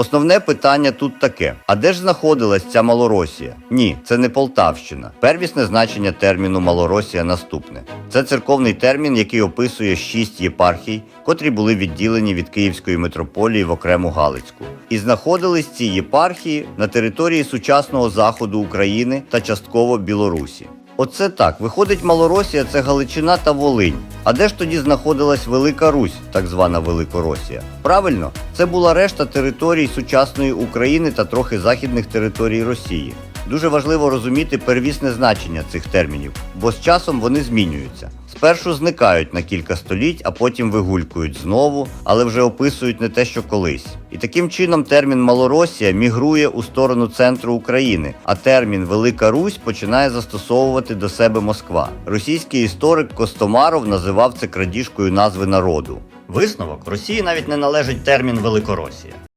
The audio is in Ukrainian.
Основне питання тут таке: а де ж знаходилась ця Малоросія? Ні, це не Полтавщина. Первісне значення терміну Малоросія наступне: це церковний термін, який описує шість єпархій, котрі були відділені від Київської митрополії в окрему Галицьку. І знаходились ці єпархії на території сучасного заходу України та частково Білорусі. Оце так. Виходить, Малоросія це Галичина та Волинь. А де ж тоді знаходилась Велика Русь, так звана Великоросія? Правильно, це була решта територій сучасної України та трохи західних територій Росії. Дуже важливо розуміти первісне значення цих термінів, бо з часом вони змінюються. Спершу зникають на кілька століть, а потім вигулькують знову, але вже описують не те, що колись. І таким чином термін Малоросія мігрує у сторону центру України, а термін Велика Русь починає застосовувати до себе Москва. Російський історик Костомаров називав це крадіжкою назви народу. Висновок Росії навіть не належить термін Великоросія.